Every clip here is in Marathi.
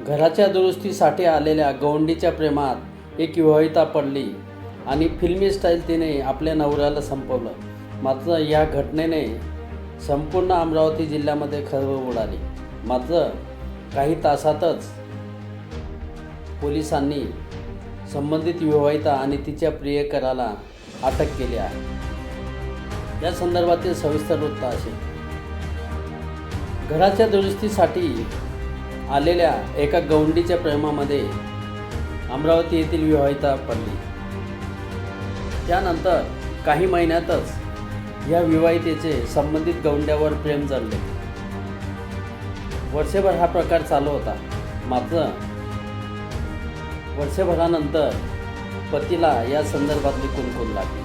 घराच्या दुरुस्तीसाठी आलेल्या गवंडीच्या प्रेमात एक विवाहिता पडली आणि फिल्मी स्टाईल तिने आपल्या नवऱ्याला संपवलं. मात्र या घटनेने संपूर्ण अमरावती जिल्ह्यामध्ये खळबळ उडाली. मात्र काही तासातच पोलिसांनी संबंधित विवाहिता आणि तिच्या प्रियकराला अटक केली आहे. या संदर्भातील सविस्तर वृत्त असे. घराच्या दुरुस्तीसाठी आलेल्या एका गवंडीच्या प्रेमामध्ये अमरावती येथील विवाहिता पडली. त्यानंतर काही महिन्यातच या विवाहितेचे संबंधित गवंड्यावर प्रेम जडले. वर्षभर हा प्रकार चालू होता. मात्र वर्षभरानंतर पतीला या संदर्भातली कुणकुण लागली.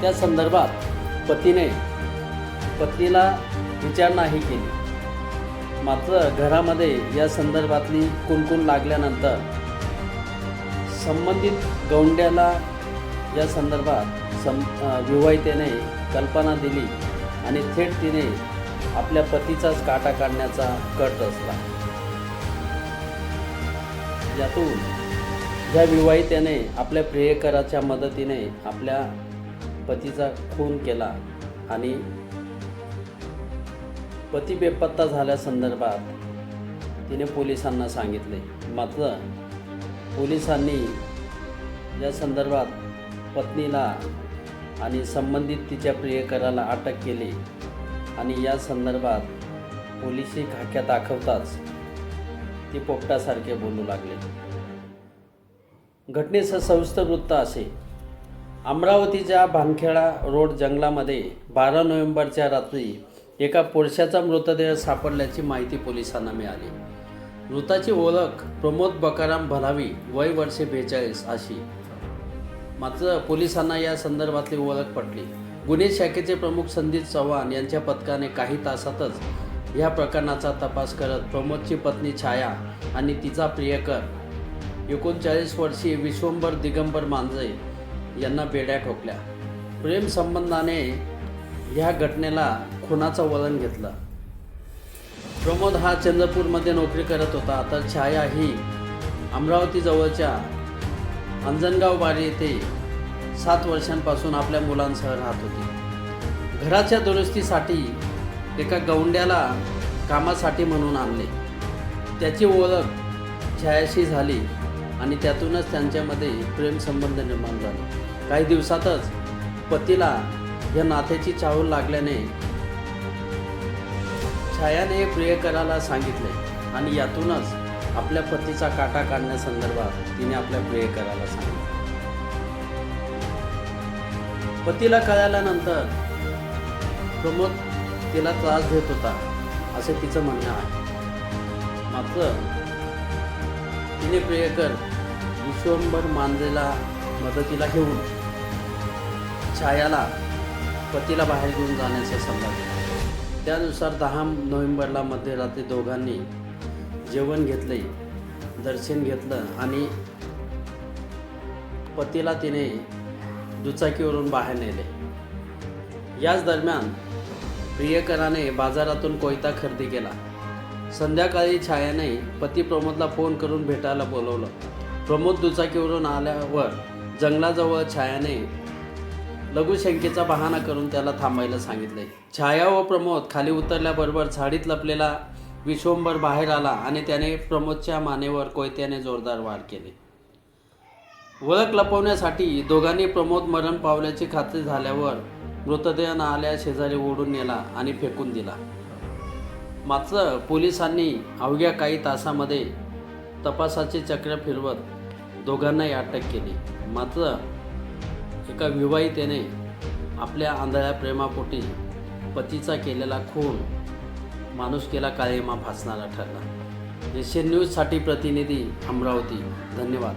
त्या संदर्भात पतीने पत्नीला विचारणाही केली. मात्र घरामध्ये या संदर्भातली कुणकुण लागल्यानंतर संबंधित गौंड्याला या संदर्भात सं विवाहितेने कल्पना दिली आणि थेट तिने आपल्या पतीचाच काटा काढण्याचा कट असला यातून या विवाहितेने आपल्या प्रियकराच्या मदतीने आपल्या पतीचा खून केला आणि पती बेपत्ता झाल्यासंदर्भात तिने पोलिसांना सांगितले. मात्र पोलिसांनी या संदर्भात पत्नीला आणि संबंधित तिच्या प्रियकराला अटक केली आणि या संदर्भात पोलिसी खाक्या दाखवताच ती पोपटासारखे बोलू लागले. घटनेचं सविस्तर वृत्त असे. अमरावतीच्या भानखेडा रोड जंगलामध्ये बारा नोव्हेंबरच्या रात्री एका पुरुषाचा मृतदेह सापडल्याची माहिती पोलिसांना मिळाली. मृताची ओळख प्रमोद बकाराम भरावी वय वर्षे बेचाळीस अशी. मात्र पोलिसांना या संदर्भातली ओळख पटली. गुन्हे शाखेचे प्रमुख संदीप चव्हाण यांच्या पथकाने काही तासातच या प्रकरणाचा तपास करत प्रमोदची पत्नी छाया आणि तिचा प्रियकर एकोणचाळीस वर्षीय विश्वंभर दिगंबर मांजरे यांना बेड्या ठोकल्या. प्रेमसंबंधाने ह्या घटनेला खुनाचं वळण घेतलं. प्रमोद हा चंद्रपूरमध्ये नोकरी करत होता. तर छाया ही अमरावतीजवळच्या अंजनगाव बारी येथे सात वर्षांपासून आपल्या मुलांसह राहत होती. घराच्या दुरुस्तीसाठी एका गौंड्याला कामासाठी म्हणून आणले. त्याची ओळख छायाशी झाली आणि त्यातूनच त्यांच्यामध्ये प्रेमसंबंध निर्माण झाला. काही दिवसातच पतीला या नात्याची चाहूल लागल्याने छायाने प्रियकराला सांगितले आणि यातूनच आपल्या पतीचा काटा काढण्यासंदर्भात तिने आपल्या प्रियकराला सांगितले. पतीला कळाल्यानंतर प्रमोद तिला त्रास देत होता असे तिचं म्हणणं आहे. मात्र तिने प्रियकर विश्वंभर मांजरेला मदतीला घेऊन छायाला पतीला बाहेर घेऊन जाण्याचा सल्ला दिला. त्यानुसार दहा नोव्हेंबरला मध्यरात्री दोघांनी जेवण घेतले दर्शन घेतलं आणि पतीला तिने दुचाकीवरून बाहेर नेले. याच दरम्यान प्रियकराने बाजारातून कोयता खरेदी केला. संध्याकाळी छायाने पती प्रमोदला फोन करून भेटायला बोलवलं. प्रमोद दुचाकीवरून आल्यावर जंगलाजवळ छायाने लघुशंकेचा बहाणा करून त्याला थांबायला सांगितले छाया व प्रमोद खाली उतरल्याबरोबर झाडीत लपलेला विश्वंभर बाहेर आला आणि त्याने प्रमोदच्या मानेवर कोयत्याने जोरदार वार केले. ओळख लपवण्यासाठी दोघांनी प्रमोद मरण पावल्याची खात्री झाल्यावर मृतदेह नाल्या आल्या शेजारी ओढून नेला आणि फेकून दिला. मात्र पोलिसांनी अवघ्या काही तासामध्ये तपासाचे चक्र फिरवत दोघांनाही अटक केली. मात्र एका विवाहितेने आपल्या आंधळ्या प्रेमापोटी पतीचा केलेला खून माणूस केला काळेमा फासणारा ठरला. एशियन न्यूजसाठी प्रतिनिधी अमरावती. धन्यवाद.